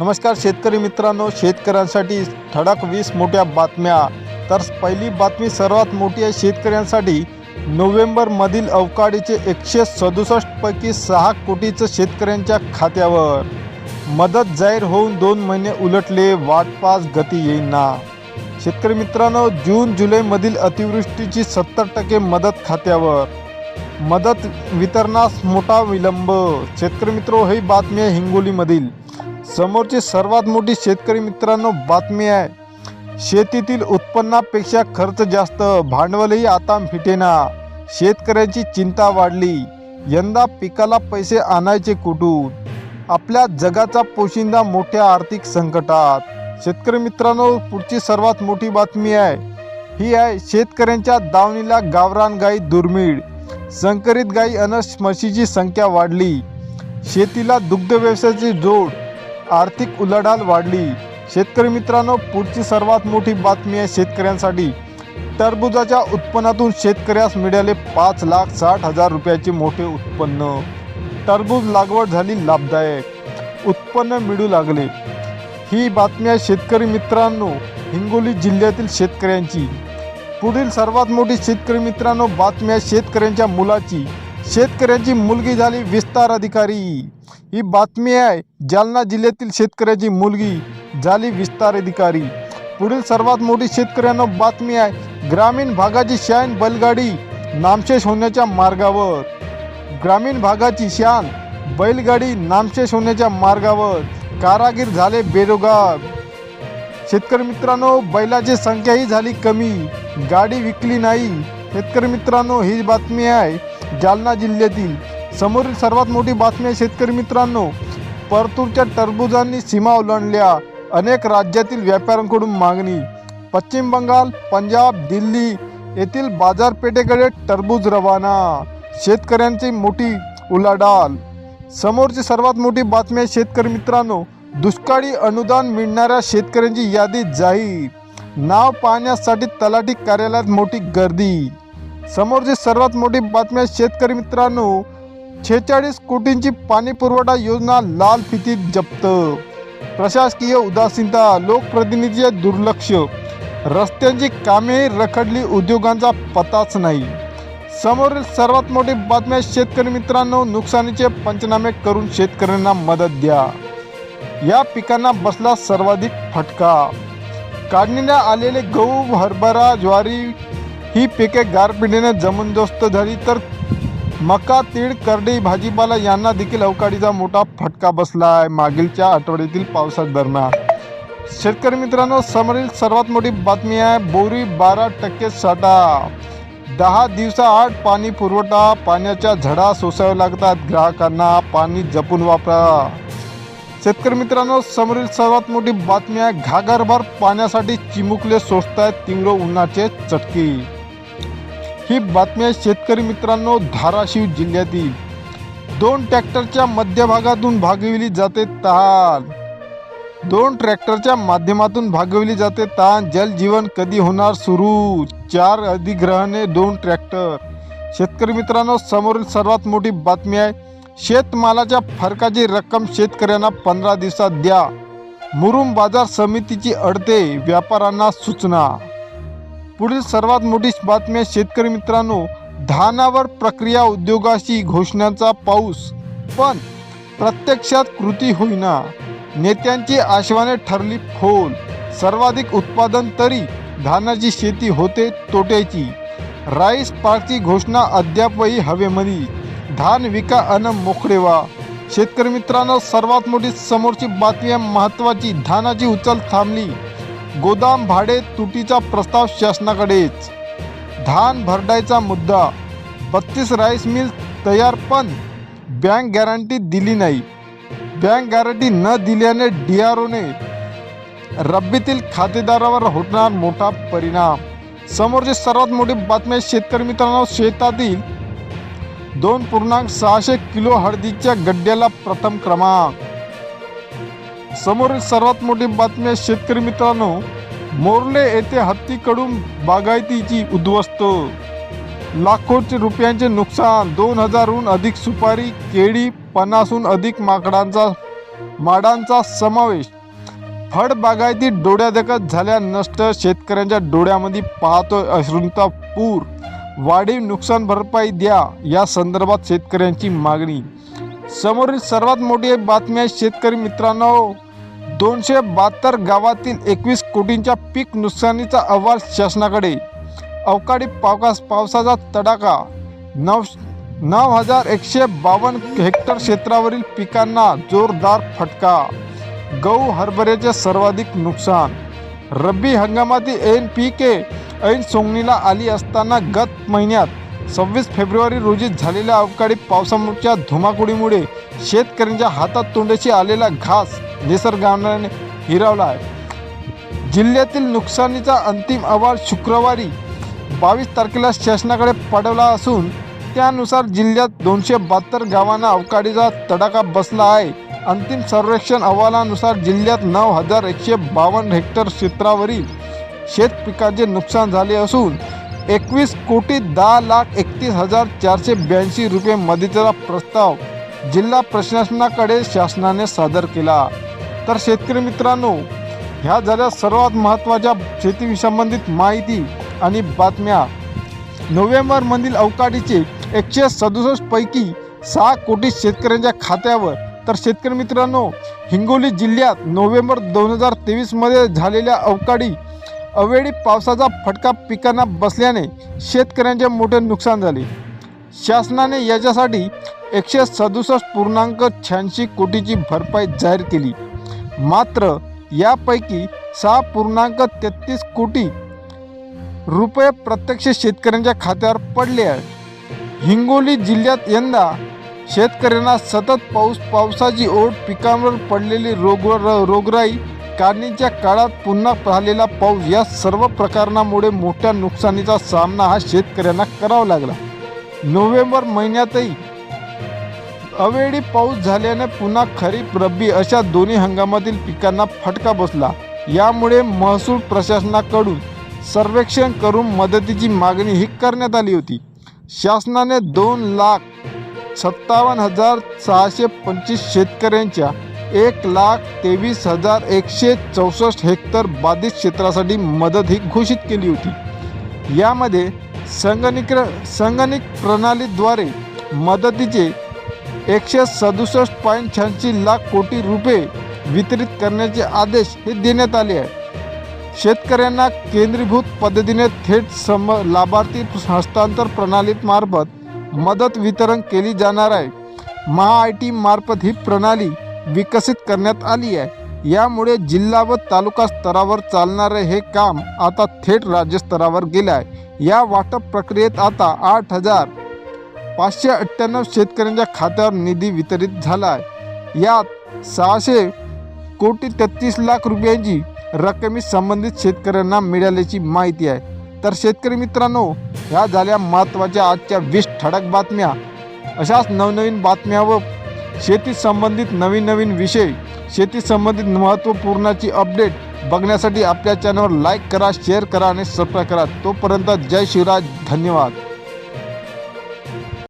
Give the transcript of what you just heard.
नमस्कार शेतकरी मित्रांनो शेतकऱ्यांसाठी ठळक वीस मोठ्या बातम्या. तर पहिली बातमी सर्वात मोठी आहे शेतकऱ्यांसाठी. नोव्हेंबरमधील अवकाळीचे एकशे सदुसष्टपैकी सहा कोटीचं शेतकऱ्यांच्या खात्यावर. मदत जाहीर होऊन दोन महिने उलटले वाटपास गती येईना. शेतकरी मित्रांनो जून जुलैमधील अतिवृष्टीची सत्तर टक्के मदत खात्यावर. मदत वितरणास मोठा विलंब. शेतकरी मित्र ही बातमी आहे हिंगोलीमधील. समोरची सर्वात मोठी शेतकरी मित्रांनो बातमी आहे. शेतीतील उत्पन्नापेक्षा खर्च जास्त भांडवलही आता फिटेना शेतकऱ्याची चिंता वाढली. यंदा पिकाला पैसे आणायचे कुठून? आपल्या जगाचा पोशिंदा मोठ्या आर्थिक संकटात. शेतकरी मित्रांनो पुढची सर्वात मोठी बातमी आहे. ही आहे शेतकऱ्यांच्या दावणीला गावरान गाई दुर्मिळ. संकरित गाई अन म्हशीची संख्या वाढली. शेतीला दुग्ध व्यवसायाची जोड. आर्थिक उलाढाल वाढली. शेतकरी मित्रांनो पुढची सर्वात मोठी बातमी आहे शेतकऱ्यांसाठी. टरबुजाच्या उत्पन्नातून शेतकऱ्यास मिळाले पाच लाख साठ हजार रुपयाचे मोठे उत्पन्न. टरबूज लागवड झाली लाभदायक. उत्पन्न मिळू लागले. ही बातमी आहे शेतकरी मित्रांनो हिंगोली जिल्ह्यातील शेतकऱ्यांची. पुढील सर्वात मोठी शेतकरी मित्रांनो बातमी आहे शेतकऱ्यांच्या मुलाची. शेतकऱ्यांची मुलगी झाली विस्तार अधिकारी. ही बातमी आहे जालना जिल्ह्यातील शेतकऱ्याची मुलगी झाली विस्तार अधिकारी. पुढील सर्वात मोठी शेतकऱ्यांना बातमी आहे ग्रामीण भागाची शान बैलगाडी नामशेष होण्याच्या मार्गावर. ग्रामीण भागाची शान बैलगाडी नामशेष होण्याच्या मार्गावर. कारागीर झाले बेरोजगार. शेतकरी मित्रांनो बैलाची संख्याही झाली कमी. गाडी विकली नाही. शेतकरी मित्रांनो ही बातमी आहे जालना जिल्ह्यातील समोरील सर्वात मोठी बातमी आहे शेतकरी मित्रांनो परतूरच्या टरबुजांनी सीमा ओलांडल्या. अनेक राज्यातील व्यापाऱ्यांकडून मागणी. पश्चिम बंगाल पंजाब दिल्ली येथील बाजारपेठेकडे टरबूज रवाना. शेतकऱ्यांची मोठी उलाढाल. समोरची सर्वात मोठी बातमी आहे शेतकरी मित्रांनो दुष्काळी अनुदान मिळणाऱ्या शेतकऱ्यांची यादी जाहीर. नाव पाहण्यासाठी तलाठी कार्यालयात मोठी गर्दी. समोरची सर्वात मोठी बातमी आहे शेतकरी मित्रांनो छेचाळीस कोटींची पाणी पुरवठा योजना लाल फितीत जप्त. प्रशासकीय उदासीनता लोकप्रतिनिधीचे दुर्लक्ष. रस्त्यांची कामेही रखडली उद्योगांचा पताच नाही. समोरील सर्वात मोठी बातमी आहे शेतकरी मित्रांनो नुकसानीचे पंचनामे करून शेतकऱ्यांना मदत द्या. या पिकांना बसला सर्वाधिक फटका. काढणीला आलेले गहू हरभरा ज्वारी ही पिके गारपिटीने जमीनदोस्त झाली तर मका तीळ करडी भाजीपाला यांना देखील अवकाळीचा मोठा फटका बसला आहे मागीलच्या आठवड्यातील पावसा दरम्यान शेतकरी मित्रांनो समोरील सर्वात मोठी बातमी आहे बोरी बारा टक्के साठा. दहा दिवसाआड पाणी पुरवठा पाण्याच्या झडा सोसाव्या लागतात. ग्राहकांना पाणी जपून वापरा. शेतकरी मित्रांनो समोरील सर्वात मोठी बातमी आहे घागरभर पाण्यासाठी चिमुकले सोसतायत तीव्र उन्हाचे चटके. ही बातमी आहे शेतकरी मित्रांनो धाराशिव जिल्ह्यातील. दोन ट्रॅक्टरच्या मध्यभागातून भागविली जाते तहान. दोन ट्रॅक्टरच्या माध्यमातून भागविली जाते तहान. जलजीवन कधी होणार सुरू? चार अधिग्रहणे दोन ट्रॅक्टर. शेतकरी मित्रांनो समोरील सर्वात मोठी बातमी आहे शेतमालाच्या फरकाची रक्कम शेतकऱ्यांना पंधरा दिवसात द्या. मुरुम बाजार समितीची अडते व्यापाऱ्यांना सूचना. पुढील सर्वात मोठी बातमी शेतकरी मित्रांनो धानावर प्रक्रिया उद्योगाशी घोषणाचा पाऊस. पण प्रत्यक्षात कृती होईना. नेत्यांची आश्वाने ठरली फोल सर्वाधिक उत्पादन तरी धानाची शेती होते तोट्याची. राईस पार्कची घोषणा अद्यापही हवेमध्ये. धान विका अन मोकळे शेतकरी मित्रांनो सर्वात मोठी समोरची बातमी महत्त्वाची धानाची उचल थांबली. गोदाम भाडे तुटीचा प्रस्ताव शासनाकडेच. धान भरडायचा मुद्दा बत्तीस राईस मिल तयार पण बँक गॅरंटी दिली नाही. बँक गॅरंटी न दिल्याने डी आर ओने रब्बीतील खातेदारावर होणार मोठा परिणाम. समोरची सर्वात मोठी बातमी आहे शेतकरी मित्रांनो शेतातील दोन पूर्णांक सहाशे किलो हळदीच्या गड्ड्याला प्रथम क्रमांक. समोरील सर्वात मोठी बातमी आहे शेतकरी मित्रांनो मोर्ले येथे हत्तीकडून बागायतीची उद्ध्वस्त. लाखोचे रुपयांचे नुकसान दोन हजारहून अधिक सुपारी केळी पन्नासहून अधिक माकडांचा माडांचा समावेश. फळबागायती डोळ्यादेखत झाल्या नष्ट शेतकऱ्यांच्या डोळ्यामध्ये पाहतोय अश्रूंचा पूर. वाढीव नुकसान भरपाई द्या या संदर्भात शेतकऱ्यांची मागणी. समोरील सर्वात मोठी बातमी आहे शेतकरी मित्रांनो. दोनशे बहात्तर गावातील एकवीस कोटींच्या पीक नुकसानीचा अहवाल शासनाकडे. अवकाळी पावसास पावसाचा तडाखा. नऊ नऊ हजार एकशे बावन्न हेक्टर क्षेत्रावरील पिकांना जोरदार फटका. गहू हरभऱ्याचे सर्वाधिक नुकसान. रब्बी हंगामातील एन पिके ऐन सोंगणीला आली असताना गत महिन्यात सव्वीस फेब्रुवारी रोजी झालेल्या अवकाळी पावसाच्या धुमाकुडीमुळे शेतकऱ्यांच्या हातात तोंडाशी आलेला घास निसर्गाने हिरावला आहे. जिल्ह्यातील नुकसानीचा अंतिम अहवाल शुक्रवारी बावीस तारखेला शासनाकडे पाठवला असून त्यानुसार जिल्ह्यात दोनशे बहात्तर गावांना अवकाळीचा तडाखा बसला आहे. अंतिम सर्वेक्षण अहवालानुसार जिल्ह्यात नऊ हजार एकशे बावन्न हेक्टर क्षेत्रावरील शेत पिकाचे नुकसान झाले असून एकवीस कोटी दहा लाख एकतीस हजार चारशे ब्याऐंशी रुपये मदतीचा प्रस्ताव जिल्हा प्रशासनाकडे शासनाने सादर केला. तर शेतकरी मित्रांनो ह्या झाल्या सर्वात महत्त्वाच्या शेती संबंधित माहिती आणि बातम्या. नोव्हेंबरमधील अवकाळीचे एकशे सदुसष्टपैकी सहा कोटी शेतकऱ्यांच्या खात्यावर. तर शेतकरी मित्रांनो हिंगोली जिल्ह्यात नोव्हेंबर दोन हजार तेवीसमध्ये झालेल्या अवकाळी अवेळी पावसाचा फटका पिकांना बसल्याने शेतकऱ्यांचे मोठे नुकसान झाले. शासनाने याच्यासाठी एकशे सदुसष्ट पूर्णांक शहाऐंशी कोटीची भरपाई जाहीर केली. मात्र यापैकी सहा पूर्णांक तेहतीस कोटी रुपये प्रत्यक्ष शेतकऱ्यांच्या खात्यावर पडले आहे हिंगोली जिल्ह्यात यंदा शेतकऱ्यांना सतत पाऊस पावसाची ओढ पिकांवर पडलेली रोग रोगराई काढणीच्या काळात पुन्हा पाहिलेला पाऊस या सर्व प्रकरणामुळे मोठ्या नुकसानीचा सामना हा शेतकऱ्यांना करावा लागला. नोव्हेंबर महिन्यातही अवेळी पाऊस झाल्याने पुन्हा खरीप रब्बी अशा दोन्ही हंगामातील पिकांना फटका बसला. यामुळे महसूल प्रशासनाकडून सर्वेक्षण करून मदतीची मागणी ही करण्यात आली होती. शासनाने दोन लाख सत्तावन्न हजार सहाशे पंचवीस शेतकऱ्यांच्या एक लाख तेवीस हजार एकशे चौसष्ट हेक्टर बाधित क्षेत्रासाठी मदत ही घोषित केली होती. यामध्ये संगणिक संगणक प्रणालीद्वारे मदतीचे एकशे सदुसष्ट पॉईंट शहाऐंशी लाख कोटी रुपये वितरित करण्याचे आदेश हे देण्यात आले आहे शेतकऱ्यांना केंद्रीभूत पद्धतीने थेट सम लाभार्थी हस्तांतर प्रणालीमार्फत मदत वितरण केली जाणार आहे. महा आय टी मार्फत ही प्रणाली विकसित करण्यात आली आहे. यामुळे जिल्हा व तालुका स्तरावर चालणारे हे काम आता थेट राज्यस्तरावर गेले आहे. या वाटप प्रक्रियेत आता आठ हजार पाचशे अठ्ठ्याण्णव शेतकऱ्यांच्या खात्यावर निधी वितरित झाला आहे. यात सहाशे कोटी तेहतीस लाख रुपयांची रकमी संबंधित शेतकऱ्यांना मिळाल्याची माहिती आहे. तर शेतकरी मित्रांनो ह्या झाल्या महत्त्वाच्या आजच्या वीस ठळक बातम्या. अशाच नवनवीन बातम्या व शेती संबंधित नवीन नवीन विषय शेती संबंधित महत्त्वपूर्णाची अपडेट बघण्यासाठी आपल्या चॅनलवर लाईक करा शेअर करा आणि सबस्क्राईब करा. तोपर्यंत जय शिवराज धन्यवाद.